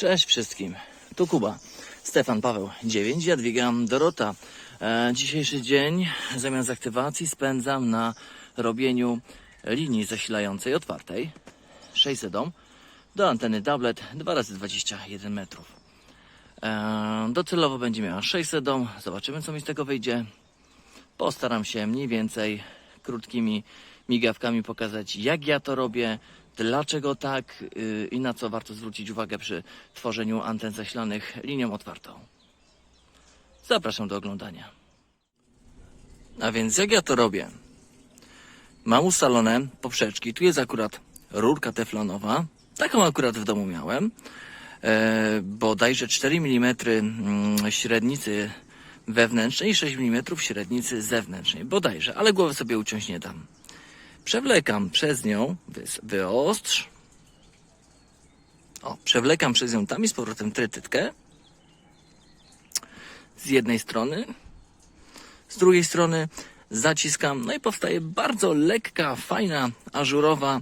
Cześć wszystkim. Tu Kuba. Stefan Paweł 9, Jadwiga Dorota. E, dzisiejszy dzień zamiast aktywacji spędzam na robieniu linii zasilającej otwartej 600 ohm do anteny tablet 2x21 metrów. E, docelowo będzie miała 600 ohm. Zobaczymy co mi z tego wyjdzie. Postaram się mniej więcej krótkimi migawkami pokazać, jak ja to robię, dlaczego tak yy, i na co warto zwrócić uwagę przy tworzeniu anten zasilanych linią otwartą. Zapraszam do oglądania. A więc jak ja to robię? Mam ustalone poprzeczki. Tu jest akurat rurka teflonowa. Taką akurat w domu miałem. E, bodajże 4 mm mm, średnicy wewnętrznej i 6 mm średnicy zewnętrznej. Bodajże, ale głowy sobie uciąć nie dam. Przewlekam przez nią, wyostrz. O, przewlekam przez nią tam i z powrotem trytytkę. Z jednej strony. Z drugiej strony zaciskam, no i powstaje bardzo lekka, fajna, ażurowa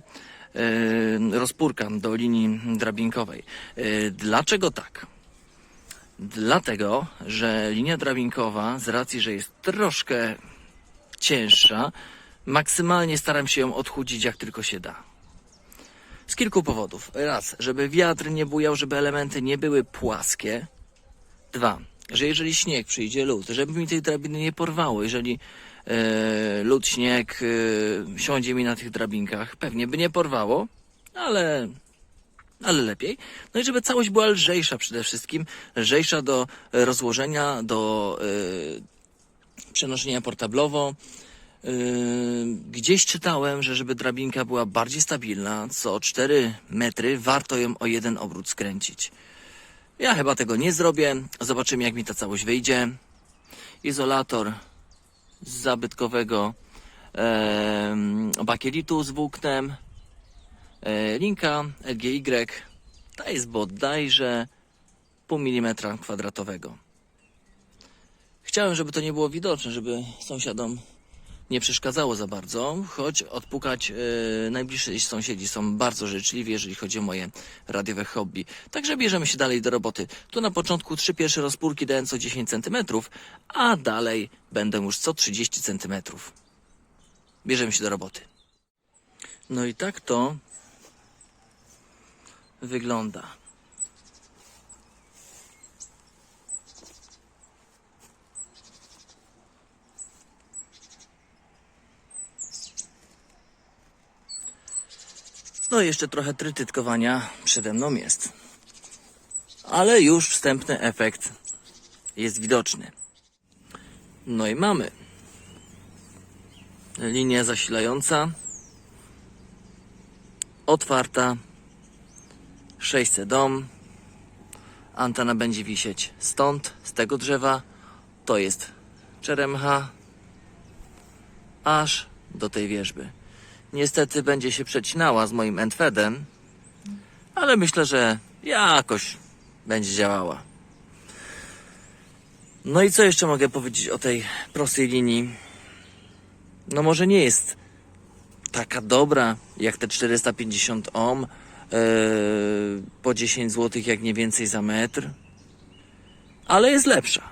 e, rozpórka do linii drabinkowej. E, dlaczego tak? Dlatego, że linia drabinkowa, z racji, że jest troszkę cięższa, maksymalnie staram się ją odchudzić jak tylko się da. Z kilku powodów. Raz, żeby wiatr nie bujał, żeby elementy nie były płaskie. Dwa, że jeżeli śnieg przyjdzie lód, żeby mi tej drabiny nie porwało. Jeżeli e, lód, śnieg e, siądzie mi na tych drabinkach, pewnie by nie porwało, ale ale lepiej. No i żeby całość była lżejsza przede wszystkim, lżejsza do rozłożenia, do e, przenoszenia portablowo. E, gdzieś czytałem, że żeby drabinka była bardziej stabilna, co 4 metry warto ją o jeden obrót skręcić. Ja chyba tego nie zrobię. Zobaczymy jak mi ta całość wyjdzie. Izolator z zabytkowego em, bakielitu z włóknem. E, linka LGY ta jest bodajże pół milimetra kwadratowego. Chciałem, żeby to nie było widoczne, żeby sąsiadom nie przeszkadzało za bardzo, choć odpukać e, najbliżsi sąsiedzi są bardzo życzliwi, jeżeli chodzi o moje radiowe hobby. Także bierzemy się dalej do roboty. Tu na początku trzy pierwsze rozpórki dałem co 10 cm, a dalej będę już co 30 cm. Bierzemy się do roboty. No i tak to wygląda. No jeszcze trochę trytytkowania przede mną jest. Ale już wstępny efekt jest widoczny. No i mamy linię zasilająca otwarta 600 dom. Antena będzie wisieć stąd, z tego drzewa. To jest czeremcha. Aż do tej wierzby. Niestety będzie się przecinała z moim Endfedem, ale myślę, że jakoś będzie działała. No i co jeszcze mogę powiedzieć o tej prostej linii? No może nie jest taka dobra jak te 450 ohm yy, po 10 zł jak nie więcej za metr ale jest lepsza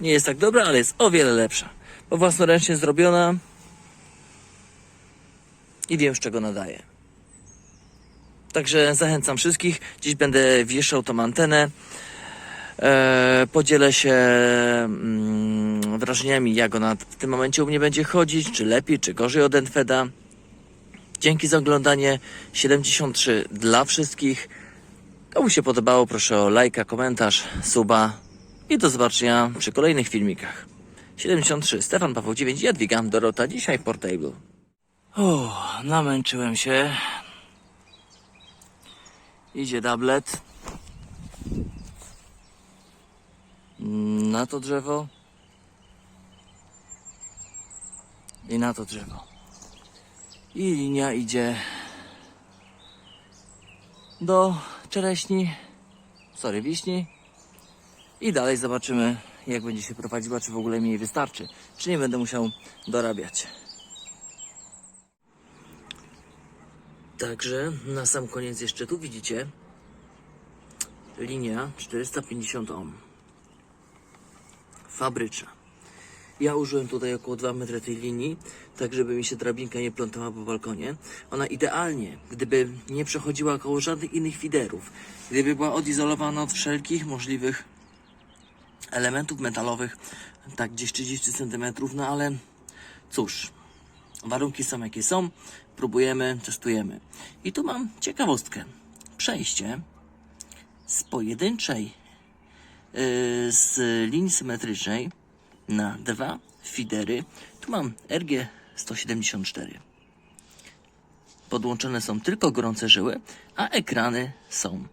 nie jest tak dobra, ale jest o wiele lepsza bo własnoręcznie zrobiona i wiem z czego nadaje także zachęcam wszystkich dziś będę wieszał tą antenę E, podzielę się mm, wrażeniami, jak ona w tym momencie u mnie będzie chodzić, czy lepiej, czy gorzej od Enfeda. Dzięki za oglądanie 73 dla wszystkich. Komu się podobało, proszę o lajka, komentarz, suba i do zobaczenia przy kolejnych filmikach. 73, Stefan Paweł 9, Jadwiga, Dorota, dzisiaj Portable. O, namęczyłem się. Idzie tablet. Na to drzewo. I na to drzewo. I linia idzie do czereśni, sorry, wiśni. I dalej zobaczymy, jak będzie się prowadziła, czy w ogóle mi jej wystarczy. Czy nie będę musiał dorabiać. Także na sam koniec jeszcze tu widzicie linia 450 ohm. Fabryczna. Ja użyłem tutaj około 2 metry tej linii, tak żeby mi się drabinka nie plątała po balkonie. Ona idealnie, gdyby nie przechodziła koło żadnych innych fiderów, gdyby była odizolowana od wszelkich możliwych elementów metalowych, tak gdzieś 30 cm, no ale cóż, warunki są jakie są, próbujemy, testujemy. I tu mam ciekawostkę. Przejście z pojedynczej yy, z linii symetrycznej na dwa fidery. Tu mam RG 174. Podłączone są tylko gorące żyły, a ekrany są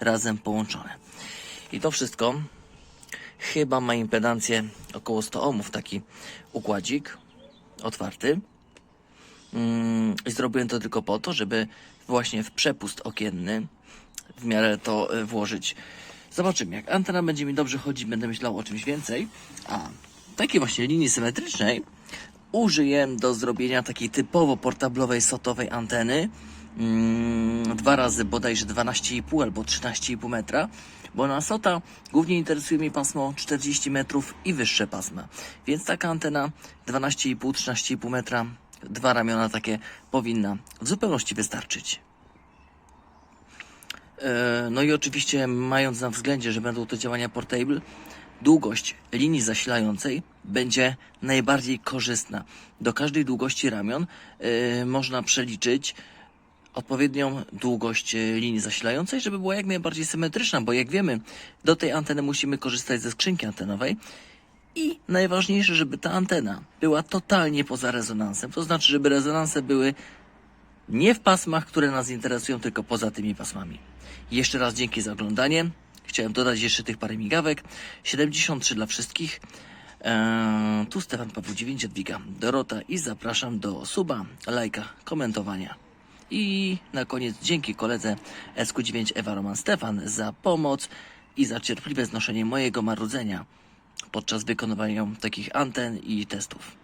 razem połączone. I to wszystko chyba ma impedancję około 100 ohmów, taki układzik otwarty. Mm, I zrobiłem to tylko po to, żeby właśnie w przepust okienny w miarę to e, włożyć. Zobaczymy, jak antena będzie mi dobrze chodzić, będę myślał o czymś więcej. A takiej właśnie linii symetrycznej użyję do zrobienia takiej typowo portablowej sotowej anteny. Mm, dwa razy bodajże 12,5 albo 13,5 metra, bo na SOTA głównie interesuje mnie pasmo 40 metrów i wyższe pasma. Więc taka antena 12,5, 13,5 metra, dwa ramiona takie powinna w zupełności wystarczyć. E, No i oczywiście mając na względzie, że będą to działania portable, długość linii zasilającej będzie najbardziej korzystna. Do każdej długości ramion e, można przeliczyć odpowiednią długość e, linii zasilającej, żeby była jak najbardziej symetryczna, bo jak wiemy, do tej anteny musimy korzystać ze skrzynki antenowej i najważniejsze, żeby ta antena była totalnie poza rezonansem, to znaczy, żeby rezonanse były nie w pasmach, które nas interesują, tylko poza tymi pasmami. Jeszcze raz dzięki za oglądanie. Chciałem dodać jeszcze tych parę migawek. 73 dla wszystkich. Eee, tu Stefan Paweł 9 Jadwiga Dorota i zapraszam do suba, lajka, komentowania. I na koniec dzięki koledze SQ9 Ewa Roman Stefan za pomoc i za cierpliwe znoszenie mojego marudzenia podczas wykonywania takich anten i testów.